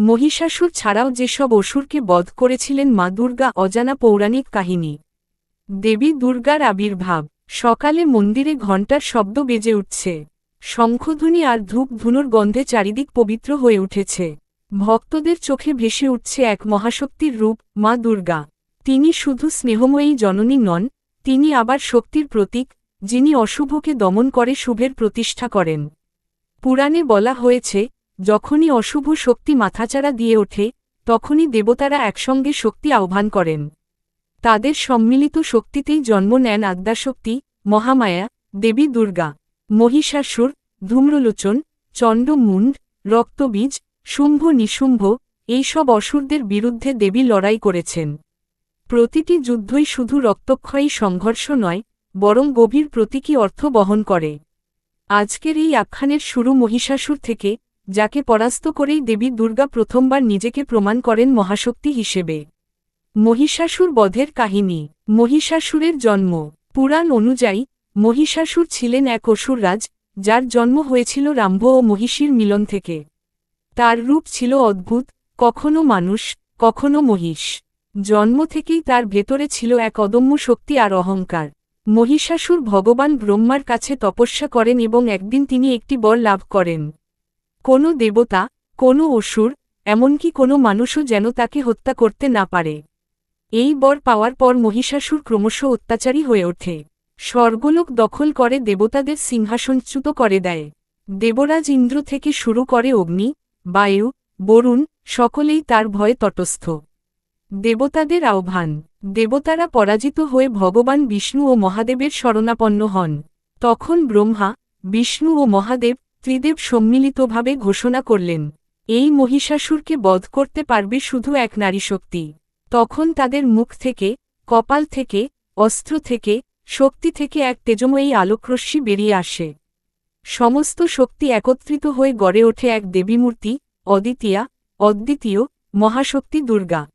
মহিষাসুর ছাড়াও যেসব অসুরকে বধ করেছিলেন মা দুর্গা, অজানা পৌরাণিক কাহিনী। দেবী দুর্গার আবির্ভাব। সকালে মন্দিরে ঘণ্টার শব্দ বেজে উঠছে। শঙ্খধ্বনি আর ধূপ ধুনোর গন্ধে চারিদিক পবিত্র হয়ে উঠেছে। ভক্তদের চোখে ভেসে উঠছে এক মহাশক্তির রূপ, মা দুর্গা। তিনি শুধু স্নেহময়ী জননী নন, তিনি আবার শক্তির প্রতীক, যিনি অশুভকে দমন করে শুভের প্রতিষ্ঠা করেন। পুরাণে বলা হয়েছে যখনই অশুভ শক্তি মাথাচাড়া দিয়ে ওঠে, তখনই দেবতারা একসঙ্গে শক্তি আহ্বান করেন। তাদের সম্মিলিত শক্তিতেই জন্ম নেন আদ্যাশক্তি, মহামায়া, দেবী দুর্গা, মহিষাসুর, ধূম্রলোচন, চণ্ডমুণ্ড, রক্তবীজ, শুম্ভ নিশুম্ভ, এইসব অসুরদের বিরুদ্ধে দেবী লড়াই করেছেন। প্রতিটি যুদ্ধই শুধু রক্তক্ষয়ী সংঘর্ষ নয়, বরং গভীর প্রতীকী অর্থ বহন করে। আজকের এই আখ্যানের শুরু মহিষাসুর থেকে যাকে পরাস্ত করেই দেবী দুর্গা প্রথমবার নিজেকে প্রমাণ করেন মহাশক্তি হিসেবে। মহিষাসুর বধের কাহিনী। মহিষাসুরের জন্ম। পুরাণ অনুযায়ী, মহিষাসুর ছিলেন এক অসুররাজ যার জন্ম হয়েছিল রাম্ভ ও মহিষীর মিলন থেকে। তার রূপ ছিল অদ্ভুত, কখনো মানুষ, কখনো মহিষ। জন্ম থেকেই তার ভেতরে ছিল এক অদম্য শক্তি আর অহংকার। মহিষাসুর ভগবান ব্রহ্মার কাছে তপস্যা করেন এবং একদিন তিনি একটি বর লাভ করেন। কোনো দেবতা, কোনো অসুর, এমনকি কোনো মানুষও যেন তাকে হত্যা করতে না পারে। এই বর পাওয়ার পর মহিষাসুর ক্রমশ অত্যাচারী হয়ে ওঠে। স্বর্গলোক দখল করে দেবতাদের সিংহাসনচ্যুত করে দেয়। দেবরাজ ইন্দ্র থেকে শুরু করে অগ্নি, বায়ু, বরুণ, সকলেই তার ভয়ে তটস্থ। দেবতাদের আহ্বান। দেবতারা পরাজিত হয়ে ভগবান বিষ্ণু ও মহাদেবের শরণাপন্ন হন। তখন ব্রহ্মা, বিষ্ণু ও মহাদেব ত্রিদেব সম্মিলিতভাবে ঘোষণা করলেন, এই মহিষাসুরকে বধ করতে পারবে শুধু এক নারী শক্তি। তখন তাদের মুখ থেকে, কপাল থেকে, অস্ত্র থেকে, শক্তি থেকে এক তেজময়ী আলোকরশ্মি বেরিয়ে আসে। সমস্ত শক্তি একত্রিত হয়ে গড়ে ওঠে এক দেবীমূর্তি, অদ্বিতীয়া, অদ্বিতীয়, মহাশক্তি দুর্গা।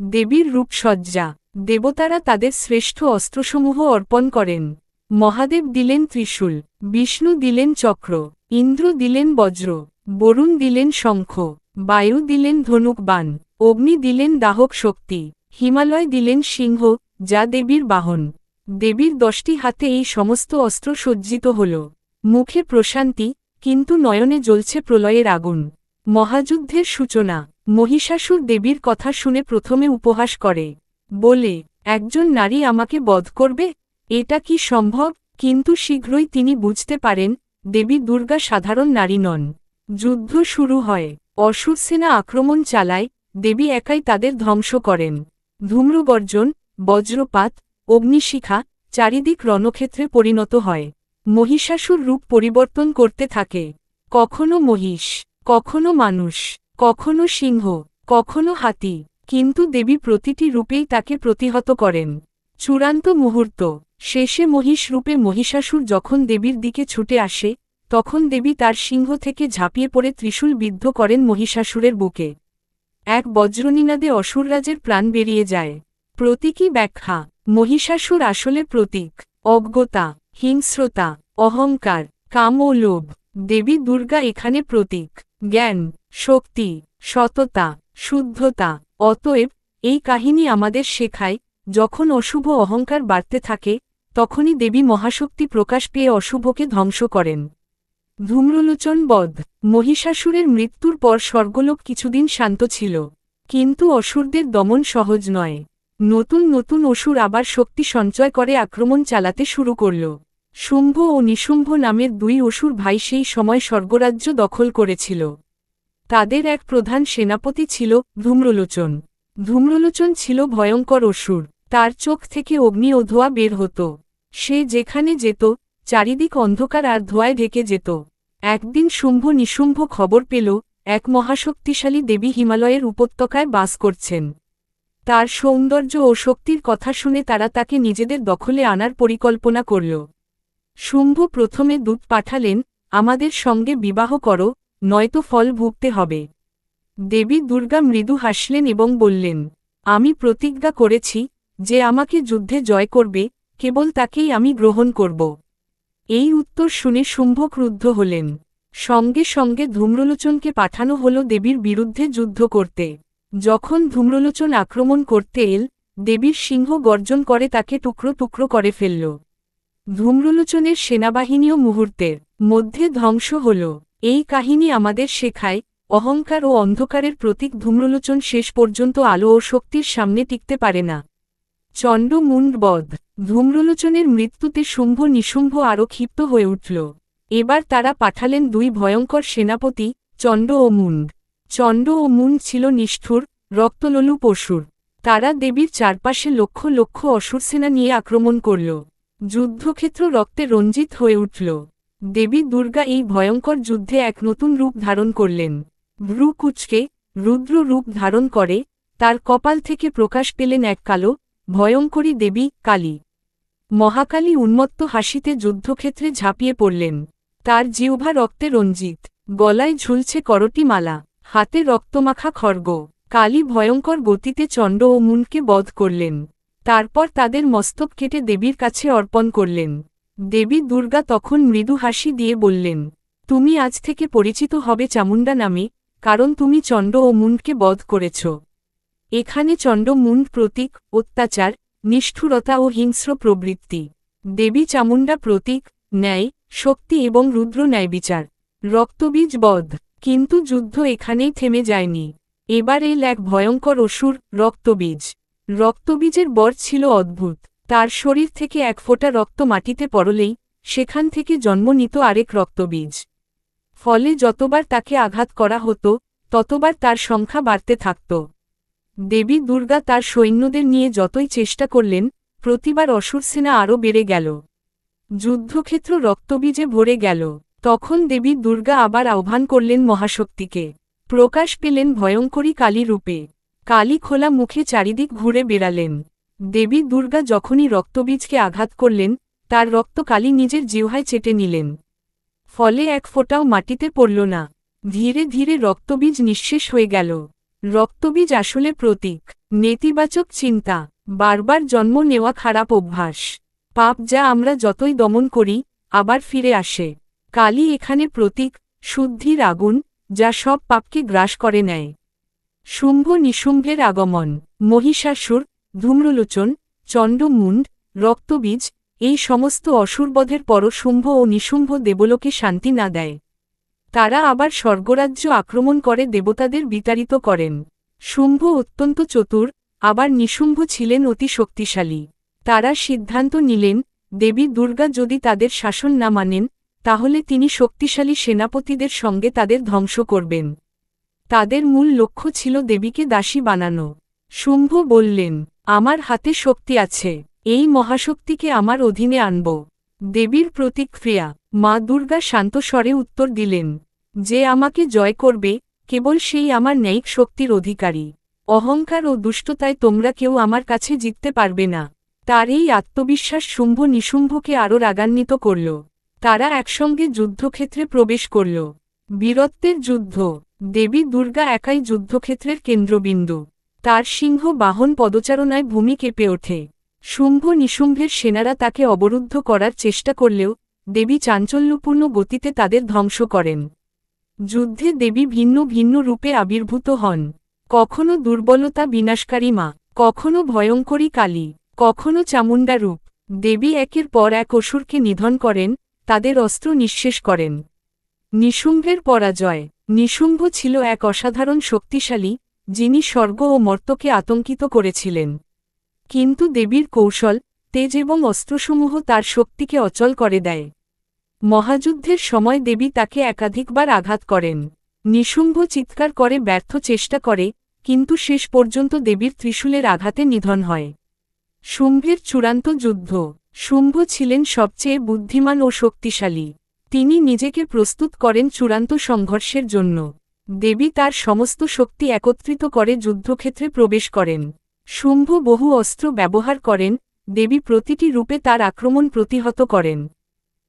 দেবীর রূপসজ্জা। দেবতারা তাদের শ্রেষ্ঠ অস্ত্রসমূহ অর্পণ করেন। মহাদেব দিলেন ত্রিশূল, বিষ্ণু দিলেন চক্র। ইন্দ্র দিলেন বজ্র, বরুণ দিলেন শঙ্খ, বায়ু দিলেন ধনুক বান অগ্নি দিলেন দাহক শক্তি, হিমালয় দিলেন সিংহ, যা দেবীর বাহন। দেবীর দশটি হাতে এই সমস্ত অস্ত্র সজ্জিত হল। মুখে প্রশান্তি, কিন্তু নয়নে জ্বলছে প্রলয়ের আগুন। মহাযুদ্ধের সূচনা, মহিষাসুর দেবীর কথা শুনে প্রথমে উপহাস করে। বলে, একজন নারী আমাকে বধ করবে? এটা কি সম্ভব? কিন্তু শীঘ্রই তিনি বুঝতে পারেন দেবী দুর্গা সাধারণ নারী নন। যুদ্ধ শুরু হয়। অসুর সেনা আক্রমণ চালায়, দেবী একাই তাদের ধ্বংস করেন। ধূম্রগর্জন, বজ্রপাত, অগ্নিশিখা চারিদিক রণক্ষেত্রে পরিণত হয়। মহিষাসুর রূপ পরিবর্তন করতে থাকে। কখনো মহিষ, কখনো মানুষ, কখনো সিংহ, কখনো হাতি, কিন্তু দেবী প্রতিটি রূপেই তাকে প্রতিহত করেন। চূড়ান্ত মুহূর্ত শেষে মহিষ রূপে মহিষাসুর যখন দেবীর দিকে ছুটে আসে, তখন দেবী তার সিংহ থেকে ঝাঁপিয়ে পড়ে ত্রিশূল বিদ্ধ করেন মহিষাসুরের বুকে। এক বজ্রনীনাদে অসুররাজের প্রাণ বেরিয়ে যায়। প্রতীকী ব্যাখ্যা, মহিষাসুর আসলে প্রতীক, অজ্ঞতা, হিংস্রতা, অহংকার, কাম ও লোভ। দেবী দুর্গা এখানে প্রতীক, জ্ঞান, শক্তি, সততা, শুদ্ধতা। অতএব, এই কাহিনী আমাদের শেখায়, যখন অশুভ অহংকার বাড়তে থাকে তখনই দেবী মহাশক্তি প্রকাশ পেয়ে অশুভকে ধ্বংস করেন। ধূম্রলোচন বধ। মহিষাসুরের মৃত্যুর পর স্বর্গলোক কিছুদিন শান্ত ছিল। কিন্তু অসুরদের দমন সহজ নয়। নতুন নতুন অসুর আবার শক্তি সঞ্চয় করে আক্রমণ চালাতে শুরু করল। শুম্ভ ও নিশুম্ভ নামের দুই অসুর ভাই সেই সময় স্বর্গরাজ্য দখল করেছিল। তাদের এক প্রধান সেনাপতি ছিল ধূম্রলোচন। ধূম্রলোচন ছিল ভয়ঙ্কর অসুর। তার চোখ থেকে অগ্নি ও ধোয়া বের হতো। সে যেখানে যেত, চারিদিক অন্ধকার আর ধোয়ায় ঢেকে যেত। একদিন শুম্ভ নিশুম্ভ খবর পেল, এক মহাশক্তিশালী দেবী হিমালয়ের উপত্যকায় বাস করছেন। তার সৌন্দর্য ও শক্তির কথা শুনে তারা তাকে নিজেদের দখলে আনার পরিকল্পনা করল। শুম্ভ প্রথমে দূত পাঠালেন, আমাদের সঙ্গে বিবাহ করো, নয়তো ফল ভুগতে হবে। দেবী দুর্গা মৃদু হাসলেন এবং বললেন, আমি প্রতিজ্ঞা করেছি যে আমাকে যুদ্ধে জয় করবে, কেবল তাকেই আমি গ্রহণ করব। এই উত্তর শুনে শুম্ভ ক্রুদ্ধ হলেন। সঙ্গে সঙ্গে ধূম্রলোচনকে পাঠানো হল দেবীর বিরুদ্ধে যুদ্ধ করতে। যখন ধূম্রলোচন আক্রমণ করতে এল, দেবীর সিংহ গর্জন করে তাকে টুকরো টুকরো করে ফেলল। ধূম্রলোচনের সেনাবাহিনীও মুহূর্তের মধ্যে ধ্বংস হল। এই কাহিনী আমাদের শেখায়, অহংকার ও অন্ধকারের প্রতীক ধূম্রলোচন শেষ পর্যন্ত আলো ও শক্তির সামনে টিকতে পারে না। চণ্ড মুন্ডবধ ধূম্রলোচনের মৃত্যুতে শুম্ভ নিশুম্ভ আরও ক্ষিপ্ত হয়ে উঠল। এবার তারা পাঠালেন দুই ভয়ঙ্কর সেনাপতি চণ্ড ও মুন্ড চণ্ড ও মুন্ড ছিল নিষ্ঠুর, রক্তলোলু পশুর। তারা দেবীর চারপাশে লক্ষ লক্ষ অসুর সেনা নিয়ে আক্রমণ করল। যুদ্ধক্ষেত্র রক্তে রঞ্জিত হয়ে উঠল। দেবী দুর্গা এই ভয়ঙ্কর যুদ্ধে এক নতুন রূপ ধারণ করলেন। ভ্রু কুচকে রুদ্র রূপ ধারণ করে, তার কপাল থেকে প্রকাশ পেলেন এক কালো ভয়ঙ্করী দেবী, কালী। মহাকালী উন্মত্ত হাসিতে যুদ্ধক্ষেত্রে ঝাঁপিয়ে পড়লেন। তার জিহ্বা রক্তে রঞ্জিত। গলায় ঝুলছে করটি মালা। হাতে রক্তমাখা খর্গ কালী ভয়ঙ্কর গতিতে চণ্ড ও মুনকে বধ করলেন। তারপর তাদের মস্তক কেটে দেবীর কাছে অর্পণ করলেন। দেবী দুর্গা তখন মৃদু হাসি দিয়ে বললেন, তুমি আজ থেকে পরিচিত হবে চামুণ্ডা নামে, কারণ তুমি চণ্ড ও মুন্ডকে বধ করেছ। এখানে চণ্ড মুন্ড প্রতীক, অত্যাচার, নিষ্ঠুরতা ও হিংস্র প্রবৃত্তি। দেবী চামুণ্ডা প্রতীক, ন্যায়, শক্তি এবং রুদ্র ন্যায় বিচার রক্তবীজ বধ। কিন্তু যুদ্ধ এখানেই থেমে যায়নি। এবার এল এক ভয়ঙ্কর অসুর, রক্তবীজ। রক্তবীজের বর ছিল অদ্ভুত। তার শরীর থেকে এক ফোঁটা রক্ত মাটিতে পড়লেই, সেখান থেকে জন্ম নিত আরেক রক্তবীজ। ফলে যতবার তাকে আঘাত করা হতো, ততবার তার সংখ্যা বাড়তে থাকত। দেবী দুর্গা তার সৈন্যদের নিয়ে যতই চেষ্টা করলেন, প্রতিবার অসুর সেনা আরও বেড়ে গেল। যুদ্ধক্ষেত্র রক্তবীজে ভরে গেল। তখন দেবী দুর্গা আবার আহ্বান করলেন মহাশক্তিকে। প্রকাশ পেলেন ভয়ঙ্করী কালী রূপে। কালী খোলা মুখে চারিদিক ঘুরে বেড়ালেন। দেবী দুর্গা যখনই রক্তবীজকে আঘাত করলেন, তার রক্ত কালী নিজের জিহ্বায় চেটে নিলেন। ফলে এক ফোঁটাও মাটিতে পড়ল না। ধীরে ধীরে রক্তবীজ নিঃশেষ হয়ে গেল। রক্তবীজ আসলে প্রতীক, নেতিবাচক চিন্তা, বারবার জন্ম নেওয়া খারাপ অভ্যাস। পাপ যা আমরা যতই দমন করি, আবার ফিরে আসে। কালী এখানে প্রতীক, শুদ্ধির আগুন, যা সব পাপকে গ্রাস করে নেয়। শুম্ভ নিশুম্ভের আগমন, মহিষাসুর, ধূম্রলোচন, চণ্ডমুণ্ড, রক্তবীজ, এই সমস্ত অসুরবধের পর শুম্ভ ও নিশুম্ভ দেবলোকে শান্তি না দেয়। তারা আবার স্বর্গরাজ্য আক্রমণ করে দেবতাদের বিতাড়িত করেন। শুম্ভ অত্যন্ত চতুর, আবার নিশুম্ভ ছিলেন অতি শক্তিশালী। তারা সিদ্ধান্ত নিলেন, দেবী দুর্গা যদি তাদের শাসন না মানেন, তাহলে তিনি শক্তিশালী সেনাপতিদের সঙ্গে তাদের ধ্বংস করবেন। তাদের মূল লক্ষ্য ছিল দেবীকে দাসী বানানো। শুম্ভ বললেন, আমার হাতে শক্তি আছে, এই মহাশক্তিকে আমার অধীনে আনব। দেবীর প্রতিক্রিয়া। মা দুর্গা শান্ত স্বরে উত্তর দিলেন, যে আমাকে জয় করবে, কেবল সেই আমার ন্যায়িক শক্তির অধিকারী। অহংকার ও দুষ্টতায় তোমরা কেউ আমার কাছে জিততে পারবে না। তার এই আত্মবিশ্বাস শুম্ভ নিশুম্ভকে আরও রাগান্বিত করল। তারা একসঙ্গে যুদ্ধক্ষেত্রে প্রবেশ করল। বীরত্বের যুদ্ধ। দেবী দুর্গা একাই যুদ্ধক্ষেত্রের কেন্দ্রবিন্দু। তার সিংহ বাহন পদচারণায় ভূমি কেঁপে ওঠে। শুম্ভ নিশুম্ভের সেনারা তাকে অবরুদ্ধ করার চেষ্টা করলেও, দেবী চাঞ্চল্যপূর্ণ গতিতে তাদের ধ্বংস করেন। যুদ্ধে দেবী ভিন্ন ভিন্ন রূপে আবির্ভূত হন। কখনো দুর্বলতা বিনাশকারী মা, কখনো ভয়ঙ্করী কালী, কখনো চামুণ্ডা রূপ। দেবী একের পর এক অসুরকে নিধন করেন, তাদের অস্ত্র নিঃশেষ করেন। নিশুম্ভের পরাজয়। নিশুম্ভ ছিল এক অসাধারণ শক্তিশালী, যিনি স্বর্গ ও মর্তকে আতঙ্কিত করেছিলেন। কিন্তু দেবীর কৌশল, তেজ এবং অস্ত্রসমূহ তার শক্তিকে অচল করে দেয়। মহাযুদ্ধের সময় দেবী তাকে একাধিকবার আঘাত করেন। নিশুম্ভ চিৎকার করে ব্যর্থ চেষ্টা করে, কিন্তু শেষ পর্যন্ত দেবীর ত্রিশূলের আঘাতে নিধন হয়। শুম্ভের চূড়ান্ত যুদ্ধ। শুম্ভ ছিলেন সবচেয়ে বুদ্ধিমান ও শক্তিশালী। তিনি নিজেকে প্রস্তুত করেন চূড়ান্ত সংঘর্ষের জন্য। দেবী তার সমস্ত শক্তি একত্রিত করে যুদ্ধক্ষেত্রে প্রবেশ করেন। শুম্ভ বহু অস্ত্র ব্যবহার করেন, দেবী প্রতিটি রূপে তার আক্রমণ প্রতিহত করেন।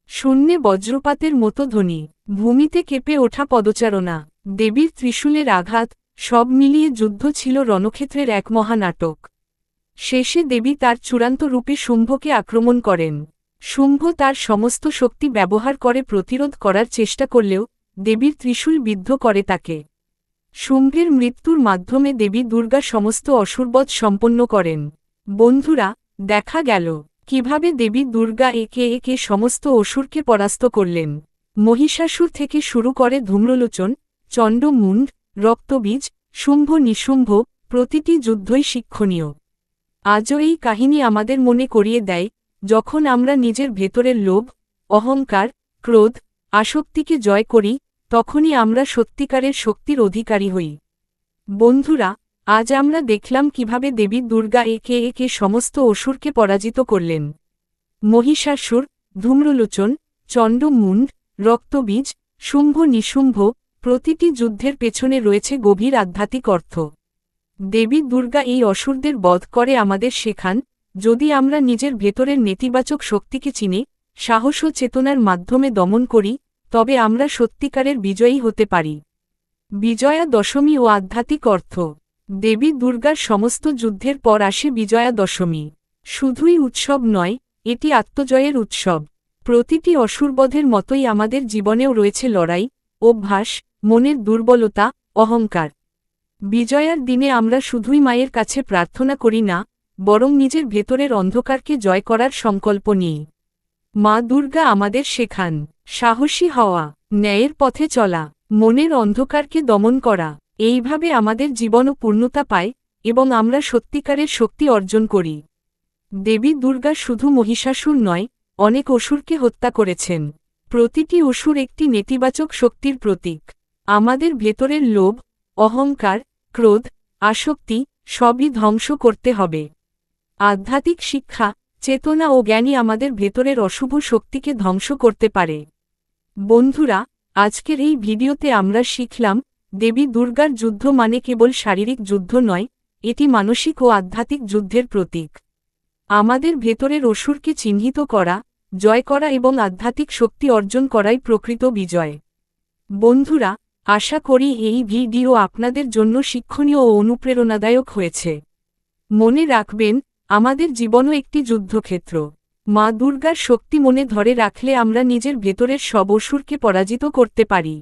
শূন্যে বজ্রপাতের মতো ধ্বনি, ভূমিতে কেঁপে ওঠা পদচারণা, দেবীর ত্রিশূলের আঘাত, সব মিলিয়ে যুদ্ধ ছিল রণক্ষেত্রের এক মহানাটক। শেষে দেবী তার চূড়ান্ত রূপে শুম্ভকে আক্রমণ করেন। শুম্ভ তার সমস্ত শক্তি ব্যবহার করে প্রতিরোধ করার চেষ্টা করলেও, দেবীর ত্রিশূল বিদ্ধ করে তাকে। শুম্ভের মৃত্যুর মাধ্যমে দেবী দুর্গা সমস্ত অসুরবধ সম্পন্ন করেন। বন্ধুরা, দেখা গেল। কীভাবে দেবী দুর্গা একে একে সমস্ত অসুরকে পরাস্ত করলেন? মহিষাসুর থেকে শুরু করে ধূম্রলোচন, চণ্ডমুণ্ড, রক্তবীজ, শুম্ভ নিশুম্ভ, প্রতিটি যুদ্ধই শিক্ষণীয়। আজও এই কাহিনী আমাদের মনে করিয়ে দেয়, যখন আমরা নিজের ভেতরের লোভ, অহংকার, ক্রোধ, আসক্তিকে জয় করি তখনই আমরা সত্যিকারের শক্তির অধিকারী হই। বন্ধুরা, আজ আমরা দেখলাম কীভাবে দেবী দুর্গা একে একে সমস্ত অসুরকে পরাজিত করলেন। মহিষাসুর, ধূম্রলোচন, চণ্ডমুণ্ড, রক্তবীজ, শুম্ভ নিশুম্ভ প্রতিটি যুদ্ধের পেছনে রয়েছে গভীর আধ্যাত্মিক অর্থ। দেবী দুর্গা এই অসুরদের বধ করে আমাদের শেখান, যদি আমরা নিজের ভেতরের নেতিবাচক শক্তিকে চিনে, সাহস ও চেতনার মাধ্যমে দমন করি তবে আমরা সত্যিকারের বিজয়ী হতে পারি। বিজয়া দশমী ও আধ্যাত্মিক অর্থ। দেবী দুর্গার সমস্ত যুদ্ধের পর আসে বিজয়া দশমী। শুধুই উৎসব নয়, এটি আত্মজয়ের উৎসব। প্রতিটি অসুরবধের মতোই আমাদের জীবনেও রয়েছে লড়াই, অভ্যাস, মনের দুর্বলতা, অহংকার। বিজয়ার দিনে আমরা শুধুই মায়ের কাছে প্রার্থনা করি না, বরং নিজের ভেতরের অন্ধকারকে জয় করার সংকল্প নিই। মা দুর্গা আমাদের শেখান। সাহসী হওয়া, ন্যায়ের পথে চলা, মনের অন্ধকারকে দমন করা, এইভাবে আমাদের জীবনও পূর্ণতা পায় এবং আমরা সত্যিকারের শক্তি অর্জন করি। দেবী দুর্গা শুধু মহিষাসুর নয়, অনেক অসুরকে হত্যা করেছেন। প্রতিটি অসুর একটি নেতিবাচক শক্তির প্রতীক। আমাদের ভেতরের লোভ, অহংকার, ক্রোধ, আসক্তি সবই ধ্বংস করতে হবে। আধ্যাত্মিক শিক্ষা, চেতনা ও জ্ঞানই আমাদের ভেতরের অশুভ শক্তিকে ধ্বংস করতে পারে। বন্ধুরা, আজকের এই ভিডিওতে আমরা শিখলাম, দেবী দুর্গার যুদ্ধ মানে কেবল শারীরিক যুদ্ধ নয়, এটি মানসিক ও আধ্যাত্মিক যুদ্ধের প্রতীক। আমাদের ভেতরের অসুরকে চিহ্নিত করা, জয় করা এবং আধ্যাত্মিক শক্তি অর্জন করাই প্রকৃত বিজয়। বন্ধুরা, আশা করি এই ভিডিও আপনাদের জন্য শিক্ষণীয় ও অনুপ্রেরণাদায়ক হয়েছে। মনে রাখবেন, আমাদের জীবনও একটি যুদ্ধক্ষেত্র। মা দুর্গার শক্তি মনে ধরে রাখলে আমরা নিজের ভেতরের সব অসুরকে পরাজিত করতে পারি।